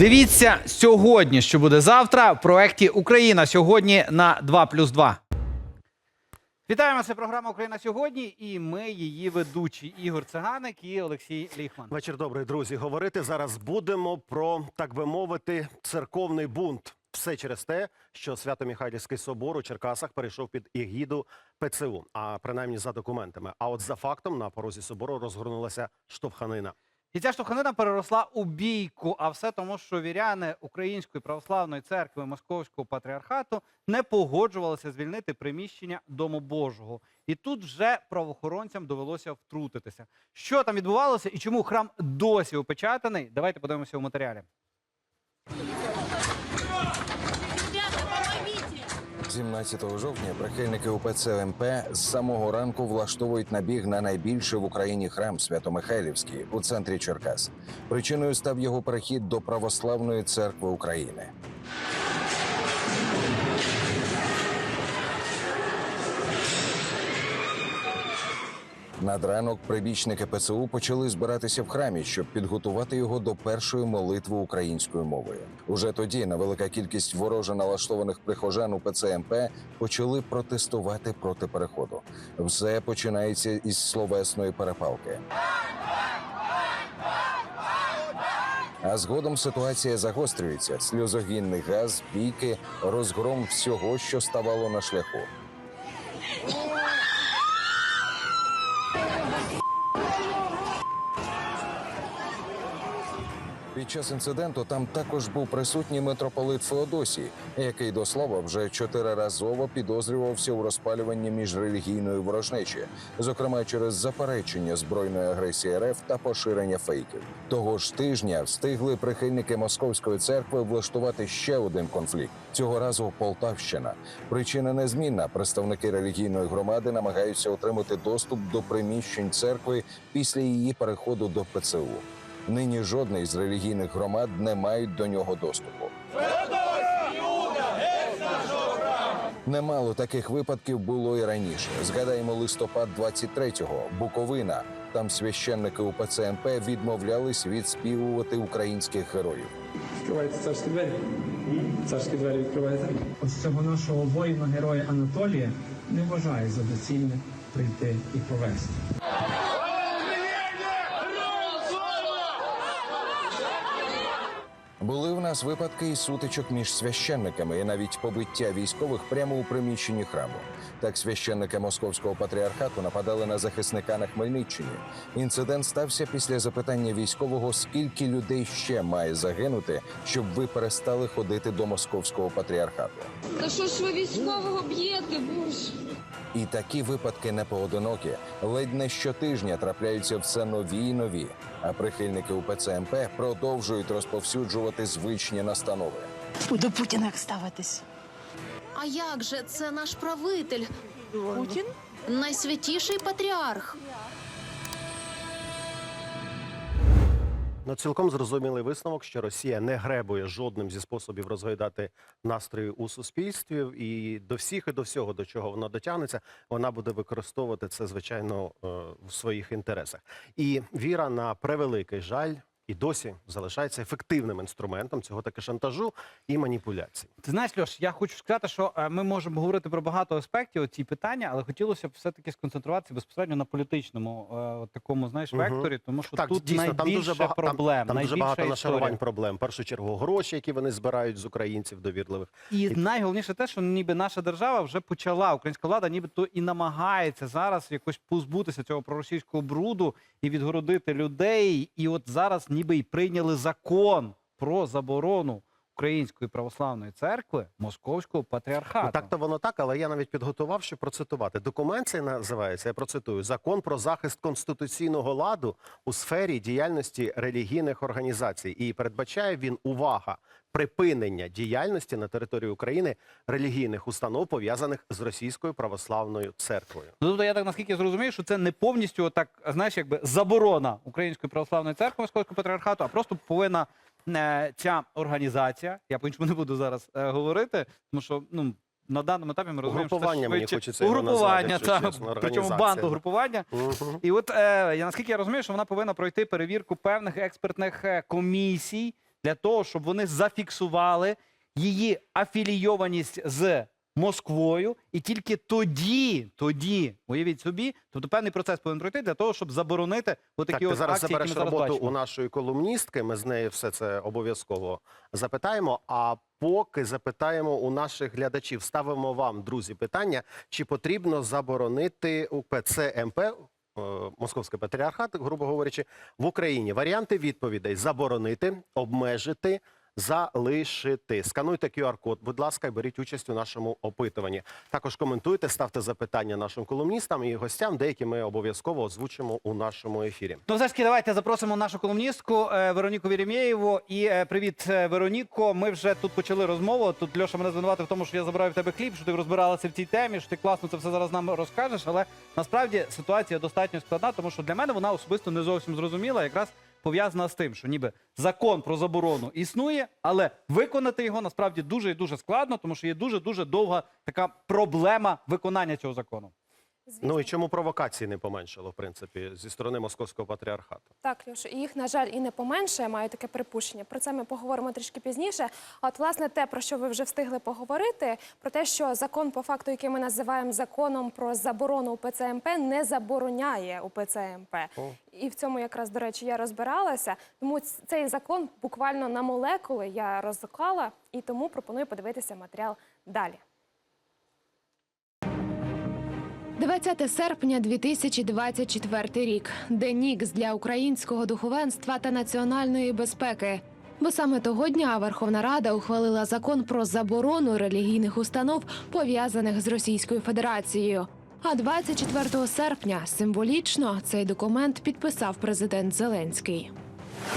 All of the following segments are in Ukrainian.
Дивіться сьогодні, що буде завтра в проєкті Україна сьогодні на 2 плюс 2. Вітаємо, це програма Україна сьогодні, і ми її ведучі Ігор Циганик і Олексій Ліхман. Вечір добрий, друзі. Говорити зараз будемо про, так би мовити, церковний бунт. Все через те, що Свято-Михайлівський собор у Черкасах перейшов під егіду ПЦУ, а принаймні за документами. А от за фактом на порозі собору розгорнулася штовханина. І ця штовханина переросла у бійку, а все тому, що віряни Української православної церкви Московського патріархату не погоджувалися звільнити приміщення Дому Божого. І тут вже правоохоронцям довелося втрутитися. Що там відбувалося і чому храм досі опечатаний? Давайте подивимося у матеріалі. 17 жовтня прихильники УПЦ МП з самого ранку влаштовують набіг на найбільший в Україні храм Свято-Михайлівський у центрі Черкас. Причиною став його перехід до Православної церкви України. Над ранок прибічники ПЦУ почали збиратися в храмі, щоб підготувати його до першої молитви українською мовою. Уже тоді невелика кількість вороже налаштованих прихожан УПЦ МП почали протестувати проти переходу. Все починається із словесної перепалки. А згодом ситуація загострюється: сльозогінний газ, бійки, розгром всього, що ставало на шляху. Під час інциденту там також був присутній митрополит Феодосій, який до слова вже чотириразово підозрювався у розпалюванні міжрелігійної ворожнечі, зокрема через заперечення збройної агресії РФ та поширення фейків. Того ж тижня встигли прихильники московської церкви влаштувати ще один конфлікт. Цього разу Полтавщина. Причина незмінна. Представники релігійної громади намагаються отримати доступ до приміщень церкви після її переходу до ПЦУ. Нині жодний з релігійних громад не мають до нього доступу. Немало таких випадків було і раніше. Згадаємо листопад 23-го, Буковина. Там священники УПЦ МП відмовлялись відспівувати українських героїв. Відкривайте царські двері. Царські двері відкриваєте. Ось цього нашого воїна, героя Анатолія, не вважає за доцільне прийти і повести. Були в нас випадки і сутичок між священниками, і навіть побиття військових прямо у приміщенні храму. Так священники московського патріархату нападали на захисника на Хмельниччині. Інцидент стався після запитання військового, скільки людей ще має загинути, щоб ви перестали ходити до московського патріархату. Та що ж ви військового б'єте, боже? І такі випадки не поодинокі. Ледь не щотижня трапляються все нові й нові. А прихильники УПЦ МП продовжують розповсюджувати звичні настанови. До Путіна як ставитись? А як же це наш правитель? Путін? Найсвятіший патріарх. Ну, цілком зрозумілий висновок, що Росія не гребує жодним зі способів розгойдати настрої у суспільстві, і до всіх і до всього, до чого вона дотягнеться, вона буде використовувати це, звичайно, е, в своїх інтересах. І віра на превеликий жаль і досі залишається ефективним інструментом цього таки шантажу і маніпуляцій. Ти знаєш, Льош, я хочу сказати, що е, ми можемо говорити про багато аспектів ці питання, але хотілося б все-таки сконцентруватися безпосередньо на політичному е, такому, знаєш, векторі, тому що Так, тут дійсно, найбільше там дуже багато проблем, Там, там дуже багато нашарувань проблем. В першу чергу гроші, які вони збирають з українців довірливих. І найголовніше те, що ніби наша держава вже почала, українська влада, нібито і намагається зараз якось позбутися цього проросійського бруду і відгородити людей. І от зараз ніби й прийняли закон про заборону Української православної церкви Московського патріархату. Ну, так то воно так, але я навіть підготував, щоб процитувати. Документ цей називається, я процитую, Закон про захист конституційного ладу у сфері діяльності релігійних організацій. І передбачає він увага припинення діяльності на території України релігійних установ, пов'язаних з російською православною церквою. Ну, тобто я так наскільки зрозумію, що це не повністю отак, знаєш, якби заборона Української православної церкви Московського патріархату, а просто повинна ця організація, я по-іншому не буду зараз е, говорити, тому що ну. На даному етапі ми розуміємо, що це Угрупування, мені хочеться угрупування, назвати, та, причому банду групування. Мгм. І от е, я наскільки я розумію, що вона повинна пройти перевірку певних експертних е, комісій для того, щоб вони зафіксували її афілійованість з Москвою, і тільки тоді, тоді, уявіть собі, тобто певний процес повинен пройти для того, щоб заборонити отакі Так, ти от зараз акції, які забереш ми зараз роботу бачимо. у нашої колумністки. Ми з нею все це обов'язково запитаємо. А поки запитаємо у наших глядачів, ставимо вам, друзі, питання: чи потрібно заборонити УПЦ МП, е, Московський патріархат, грубо говорячи, в Україні? Варіанти відповідей: заборонити, обмежити. Залишити. Скануйте QR-код, будь ласка, і беріть участь у нашому опитуванні. Також коментуйте, ставте запитання нашим колумністам і гостям. Деякі ми обов'язково озвучимо у нашому ефірі. Ну, все ж таки, давайте запросимо нашу колумністку е, Вероніку Вірімєєву. І е, привіт, е, Вероніко. Ми вже тут почали розмову. Тут Льоша мене звинуватив в тому, що я забираю в тебе хліб, що ти розбиралася в цій темі, що ти класно це все зараз нам розкажеш. Але насправді ситуація достатньо складна, тому що для мене вона особисто не зовсім зрозуміла, якраз пов'язана з тим, що ніби закон про заборону існує, але виконати його насправді дуже і дуже складно, тому що є дуже дуже довга така проблема виконання цього закону. Ну і чому провокації не поменшало, в принципі, зі сторони московського патріархату? Так, Льоша, їх, на жаль, і не поменше, я маю таке припущення. Про це ми поговоримо трішки пізніше. А от, власне, те, про що ви вже встигли поговорити, про те, що закон, по факту, який ми називаємо законом про заборону УПЦ МП, не забороняє УПЦ МП. О. І в цьому якраз, до речі, я розбиралася. Тому цей закон буквально на молекули я розклала, і тому пропоную подивитися матеріал далі. 20 серпня 2024 рік. День Ікс для українського духовенства та національної безпеки. Бо саме того дня Верховна Рада ухвалила закон про заборону релігійних установ, пов'язаних з Російською Федерацією. А 24 серпня символічно цей документ підписав президент Зеленський.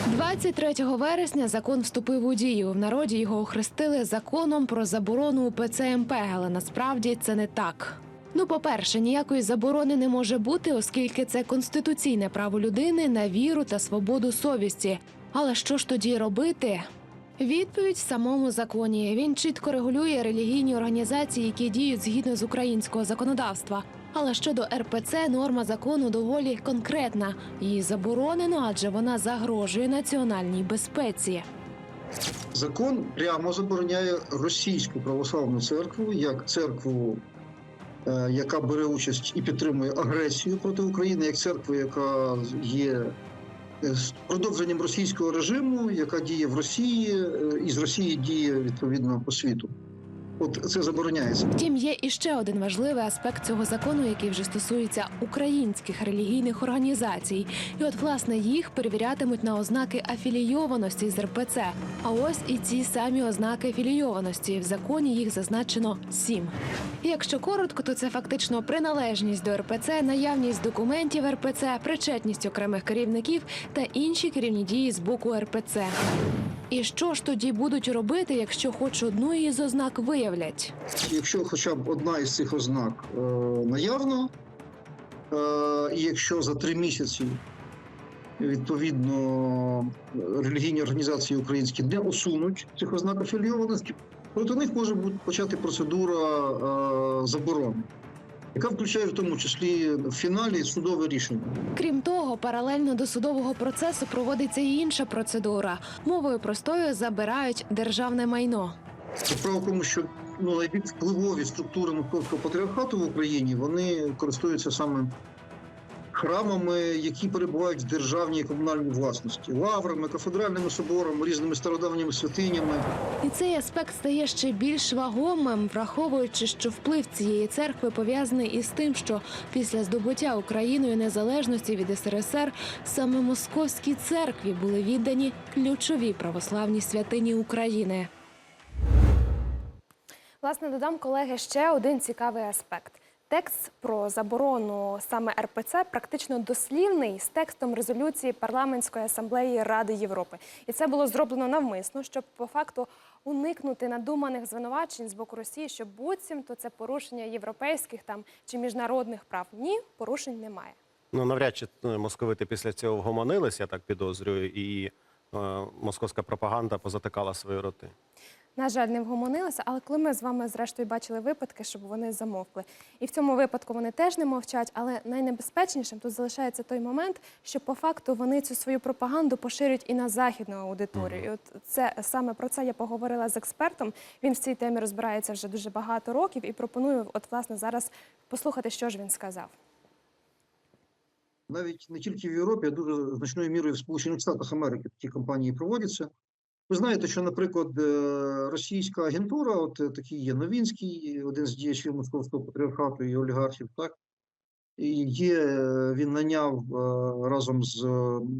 23 вересня закон вступив у дію. В народі його охрестили законом про заборону УПЦ МП, але насправді це не так. Ну, по-перше, ніякої заборони не може бути, оскільки це конституційне право людини на віру та свободу совісті. Але що ж тоді робити? Відповідь в самому законі. Він чітко регулює релігійні організації, які діють згідно з українського законодавства. Але щодо РПЦ норма закону доволі конкретна. Її заборонено, адже вона загрожує національній безпеці. Закон прямо забороняє російську православну церкву як церкву, яка бере участь і підтримує агресію проти України, як церква, яка є е, продовженням російського режиму, яка діє в Росії, е, і з Росії діє відповідно по світу. От це забороняється. Втім, є іще один важливий аспект цього закону, який вже стосується українських релігійних організацій. І от власне їх перевірятимуть на ознаки афілійованості з РПЦ. А ось і ці самі ознаки афілійованості. В законі їх зазначено сім. І Якщо коротко, то це фактично приналежність до РПЦ, наявність документів РПЦ, причетність окремих керівників та інші керівні дії з боку РПЦ. І що ж тоді будуть робити, якщо хоч одну із ознак виявлять? Якщо хоча б одна із цих ознак е, наявна, е, і якщо за три місяці відповідно релігійні організації українські не усунуть цих ознак афілійованості, проти них може бути почати процедура е, заборони, яка включає в тому числі в фіналі судове рішення. Крім того, паралельно до судового процесу проводиться і інша процедура. Мовою простою забирають державне майно. Справа в тому, що ну, найбільш впливові структури московського патріархату в Україні вони користуються саме храмами, які перебувають в державній і комунальній власності, лаврами, кафедральними соборами, різними стародавніми святинями. І цей аспект стає ще більш вагомим, враховуючи, що вплив цієї церкви пов'язаний із тим, що після здобуття Україною незалежності від СРСР саме московській церкві були віддані ключові православні святині України. Власне, додам колеги ще один цікавий аспект. Текст про заборону саме РПЦ практично дослівний з текстом резолюції парламентської асамблеї Ради Європи, і це було зроблено навмисно, щоб по факту уникнути надуманих звинувачень з боку Росії, що буцімто це порушення європейських там чи міжнародних прав. Ні, порушень немає. Ну навряд чи е, московити після цього вгомонились, я так підозрюю, і е, московська пропаганда позатикала свої роти. На жаль, не вгомонилися, але коли ми з вами зрештою бачили випадки, щоб вони замовкли. І в цьому випадку вони теж не мовчать, але найнебезпечнішим тут залишається той момент, що по факту вони цю свою пропаганду поширюють і на західну аудиторію. І от це саме про це я поговорила з експертом. Він в цій темі розбирається вже дуже багато років і пропоную, от власне зараз послухати, що ж він сказав. навіть не тільки в Європі, а дуже значною мірою в Сполучених Штатах Америки такі кампанії проводяться. Ви знаєте, що, наприклад, е, російська агентура, от е, такий є Новінський, один з діячів московського патріархату і олігархів, так є е, він наняв разом з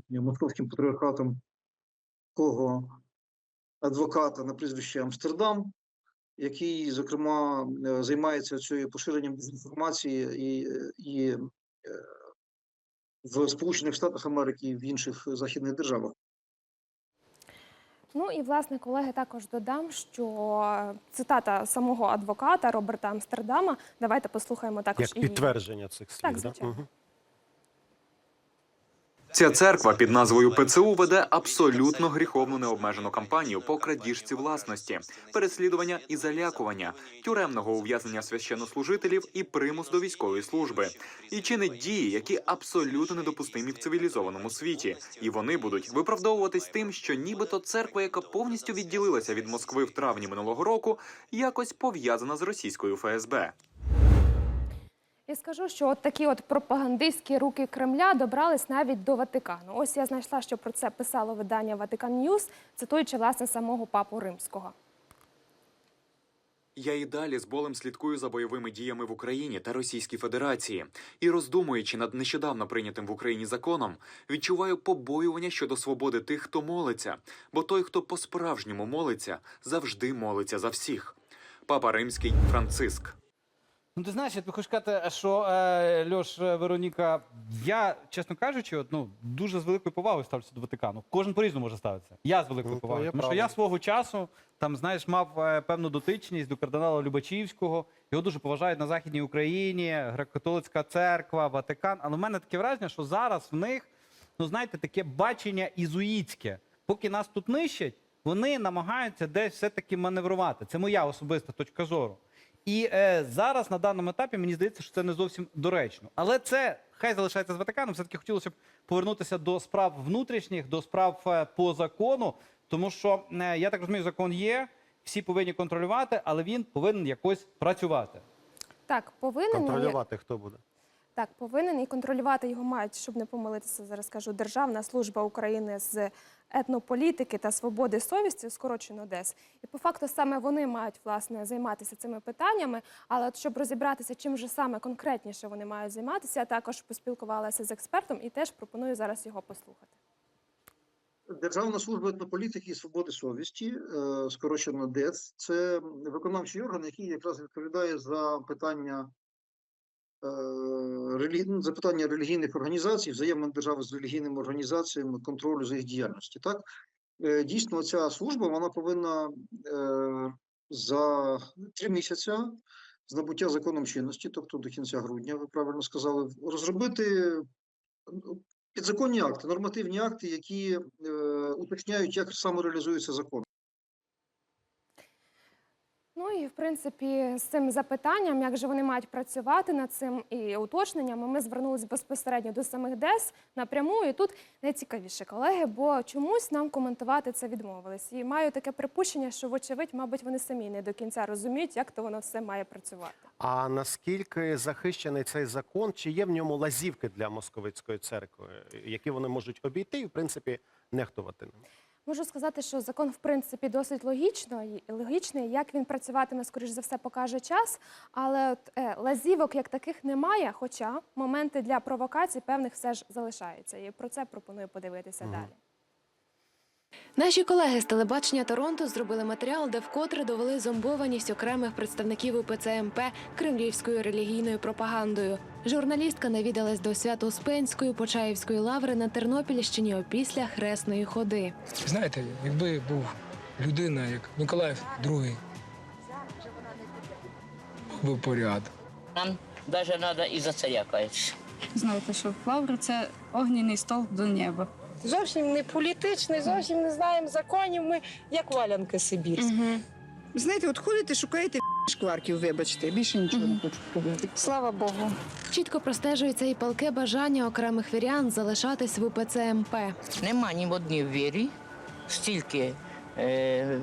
московським патріархатом такого адвоката на прізвище Амстердам, який, зокрема, займається цією поширенням дезінформації і, і в Сполучених Штатах Америки і в інших західних державах. Ну і власне, колеги, також додам, що цитата самого адвоката Роберта Амстердама. Давайте послухаємо також Як і підтвердження цих слів. Так, да? звичайно. Ця церква під назвою ПЦУ веде абсолютно гріховну необмежену кампанію по крадіжці власності, переслідування і залякування, тюремного ув'язнення священнослужителів і примус до військової служби, і чинить дії, які абсолютно недопустимі в цивілізованому світі, і вони будуть виправдовуватись тим, що нібито церква, яка повністю відділилася від Москви в травні минулого року, якось пов'язана з російською ФСБ. І скажу, що от такі от пропагандистські руки Кремля добрались навіть до Ватикану. Ось я знайшла, що про це писало видання Ватикан Ньюс, цитуючи власне самого папу римського. Я і далі з болем слідкую за бойовими діями в Україні та Російській Федерації і роздумуючи над нещодавно прийнятим в Україні законом, відчуваю побоювання щодо свободи тих, хто молиться, бо той, хто по-справжньому молиться, завжди молиться за всіх. Папа Римський Франциск. Ну, ти знаєш, я тобі хочу сказати, що е, Льош, е, Вероніка, я, чесно кажучи, от, ну, дуже з великою повагою ставлюся до Ватикану. Кожен по-різному може ставитися. Я з великою Ну, то повагою. є Тому що правда. я свого часу там, знаєш, мав е, певну дотичність до кардинала Любачівського. Його дуже поважають на Західній Україні, греко-католицька церква, Ватикан. Але в мене таке враження, що зараз в них, ну знаєте, таке бачення ізуїтське. Поки нас тут нищать, вони намагаються десь все-таки маневрувати. Це моя особиста точка зору. І е, зараз на даному етапі мені здається, що це не зовсім доречно. Але це хай залишається з Ватиканом. Все таки хотілося б повернутися до справ внутрішніх, до справ е, по закону, тому що е, я так розумію, закон є, всі повинні контролювати, але він повинен якось працювати. Так, повинен Контролювати хто буде? Так, повинен і контролювати його мають, щоб не помилитися, зараз кажу, Державна служба України з етнополітики та свободи совісті, скорочено ДЕС. І по факту саме вони мають власне займатися цими питаннями. Але от щоб розібратися, чим же саме конкретніше вони мають займатися, я також поспілкувалася з експертом і теж пропоную зараз його послухати. Державна служба етнополітики і свободи совісті, е, скорочено ДЕЦ, це виконавчий орган, який якраз відповідає за питання, е, ну, за питання релігійних організацій, взаємин держави з релігійними організаціями, контролю за їх діяльністю. Так? Е, Дійсно, ця служба вона повинна е, за три місяці з набуття законом чинності, тобто до кінця грудня, ви правильно сказали, розробити ну, підзаконні акти, нормативні акти, які уточняють, як саме реалізується закон. Ну і в принципі з цим запитанням, як же вони мають працювати над цим і уточненнями, ми звернулися безпосередньо до самих ДЕС напряму. І тут найцікавіше, колеги, бо чомусь нам коментувати це відмовились. І маю таке припущення, що, вочевидь, мабуть, вони самі не до кінця розуміють, як то воно все має працювати. А наскільки захищений цей закон? Чи є в ньому лазівки для московицької церкви, які вони можуть обійти і, в принципі, нехтувати ним? Можу сказати, що закон в принципі досить логічний, логічний. Як він працюватиме, скоріш за все, покаже час. Але от, е, лазівок як таких немає. Хоча моменти для провокацій певних все ж залишаються. І про це пропоную подивитися далі. Наші колеги з телебачення Торонто зробили матеріал, де вкотре довели зомбованість окремих представників УПЦ МП кремлівською релігійною пропагандою. Журналістка навідалась до Свято-Успенської Почаївської лаври на Тернопільщині опісля хресної ходи. Знаєте, якби був людина, як Миколаїв II, був порядок. Нам навіть треба і за це якається. Знаєте, що лавра це огняний стовп до неба. Зовсім не політичний, зовсім не знаємо законів. Ми як валянки сибірські. Знаєте, от ходите, шукаєте шкварків, вибачте, більше нічого не хочу сказати. Слава Богу. Чітко простежується і палке бажання окремих вірян залишатись в УПЦ МП. Нема ні в одній вірі стільки е,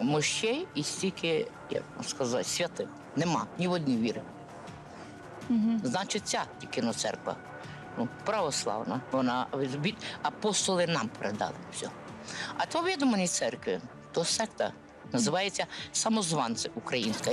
мощей і стільки, як вам сказати, святих. Нема ні в одній вірі. Значить, ця тільки ну, церква. Ну, православна. Вона від апостоли нам передали все. А то видумані церкви, то секта. Називається самозванці українська.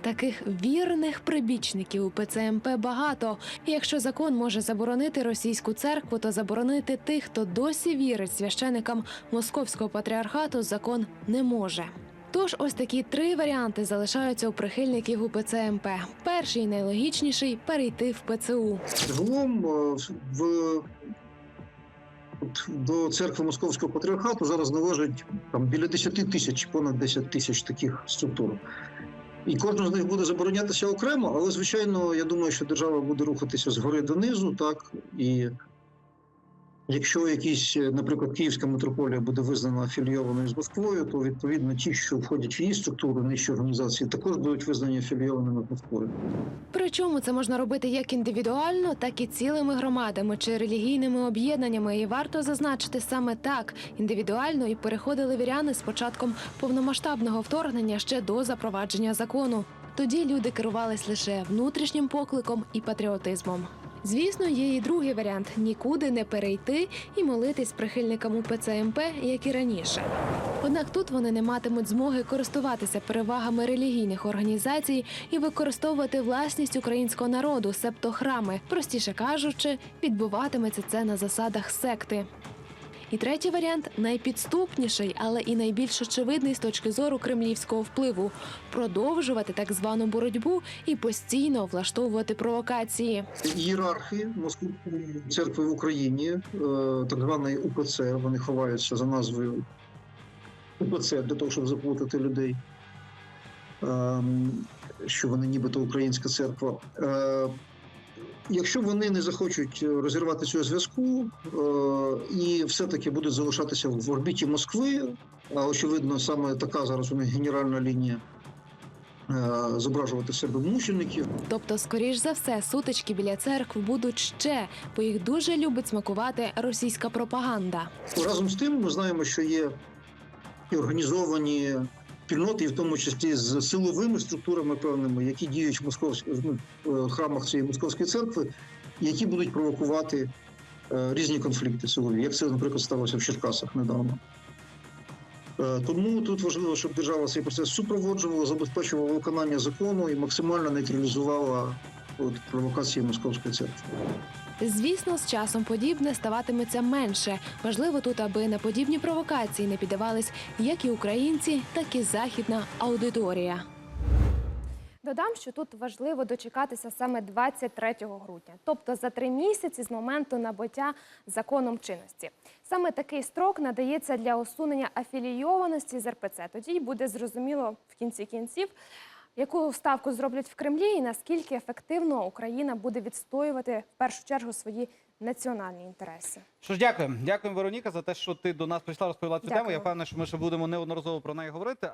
Таких вірних прибічників УПЦ МП багато. Якщо закон може заборонити російську церкву, то заборонити тих, хто досі вірить священикам московського патріархату, закон не може. Тож ось такі три варіанти залишаються у прихильників УПЦ МП. Перший найлогічніший перейти в ПЦУ. Загалом е, в до церкви Московського патріархату зараз належить там біля 10 тисяч, понад 10 тисяч таких структур. І кожна з них буде заборонятися окремо, але звичайно, я думаю, що держава буде рухатися згори донизу, так і якщо якісь, е, наприклад, Київська митрополія буде визнана афілійованою з Москвою, то відповідно ті, що входять в її структури, нижчі організації, також будуть визнані афілійованими з Москвою. Причому це можна робити як індивідуально, так і цілими громадами чи релігійними об'єднаннями. І варто зазначити саме так: індивідуально і переходили віряни з початком повномасштабного вторгнення ще до запровадження закону. Тоді люди керувались лише внутрішнім покликом і патріотизмом. Звісно, є і другий варіант нікуди не перейти і молитись прихильникам УПЦ МП, як і раніше. Однак тут вони не матимуть змоги користуватися перевагами релігійних організацій і використовувати власність українського народу, себто храми. Простіше кажучи, відбуватиметься це на засадах секти. І третій варіант найпідступніший, але і найбільш очевидний з точки зору кремлівського впливу продовжувати так звану боротьбу і постійно влаштовувати провокації. Ієрархи Московської церкви в Україні, е, так званої УПЦ, вони ховаються за назвою УПЦ для того, щоб заплутати людей, ем, що вони нібито українська церква. Е, Якщо вони не захочуть розірвати цього зв'язку е, і все-таки будуть залишатися в орбіті Москви, а очевидно, саме така зараз у них генеральна лінія е, зображувати себе мучеників. Тобто, скоріш за все, сутички біля церкв будуть ще, бо їх дуже любить смакувати російська пропаганда. Разом з тим, ми знаємо, що є і організовані спільноти, і в тому числі з силовими структурами певними, які діють в московських ну, е, храмах цієї московської церкви, які будуть провокувати е, різні конфлікти силові, як це, наприклад, сталося в Черкасах недавно. Е, Тому тут важливо, щоб держава цей процес супроводжувала, забезпечувала виконання закону і максимально нейтралізувала от, провокації московської церкви. Звісно, з часом подібне ставатиметься менше. Важливо тут, аби на подібні провокації не піддавались як і українці, так і західна аудиторія. Додам, що тут важливо дочекатися саме 23 грудня, тобто за три місяці з моменту набуття законом чинності. Саме такий строк надається для усунення афілійованості з РПЦ. Тоді буде зрозуміло в кінці кінців, яку ставку зроблять в Кремлі, і наскільки ефективно Україна буде відстоювати в першу чергу свої національні інтереси. Що ж, дякуємо. дякую, Вероніка, за те, що ти до нас прийшла розповіла цю Дякую. тему. Я впевнений, що ми ще будемо неодноразово про неї говорити.